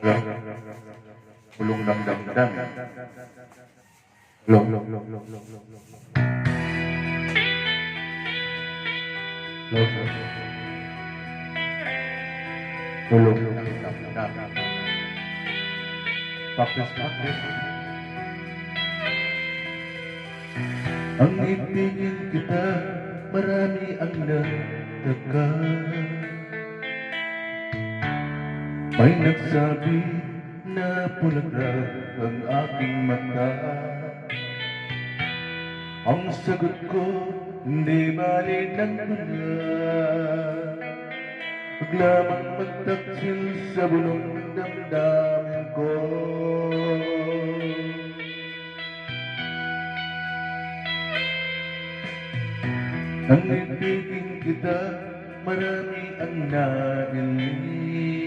Kulong ng damdam. Long, long. Ang kita, marami ang nagtaka May nagsabi na pulagrag ang aking mata. Ang sagot ko, hindi bali ng tula Huwag lamang magtaksil sa bulong ng damdamin ko. Nang ibigin kita, marami ang nailing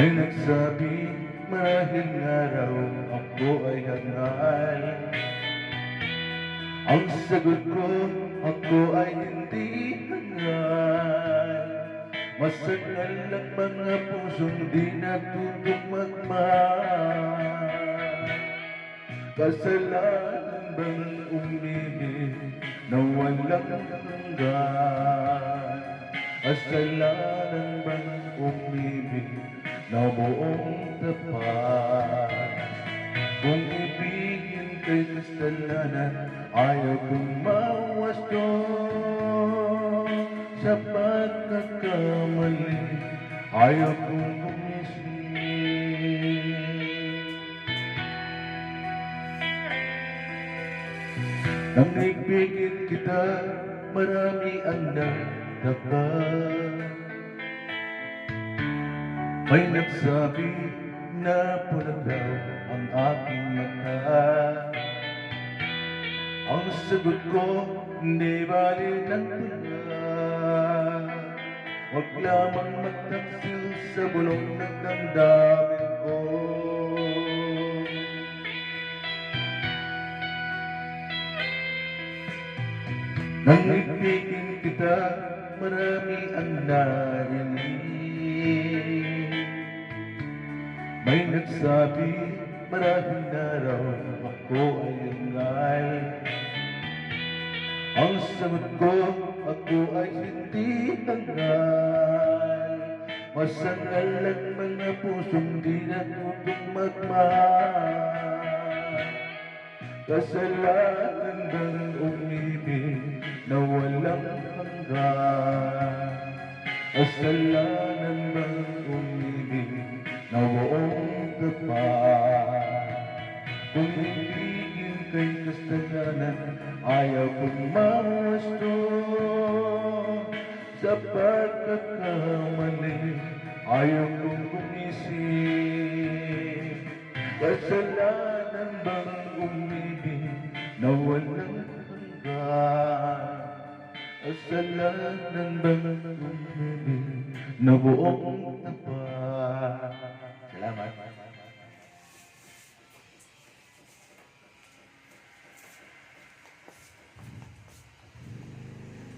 May nagsabi, marahil nga raw ako ay hangal. Ang sagot ko, ako ay hindi hangal. Masagal lang mga pusong di natutong magmahal Kasalanan bang umibig na walang hanggan? Kasalanan bang na buong tapat? Kung ibigin kay kasalanan, ayaw kong mawasto sa pagkakamali, ayaw kong gumising. Nang ibigin kita, marami ang nagtaka May nagsabi na pulag daw ang aking mata Ang sagot ko, hindi bali ng tula Huwag lamang magtaksil sa bulong ng damdamin ko. Nang ibigin kita, marami ang narinig May nagsabi, marahil na raw ako ay ingay Ang sagot ko, ako ay hindi hangal Masangal ang mga pusong di natutong magmahal. Kasalanan ibigin kay kasalanan, ayaw kong mawasto Sa pagkakamali, ayaw kong gumising Kasalanan bang umibig na walang hanggan? Kasalanan bang umibig na buong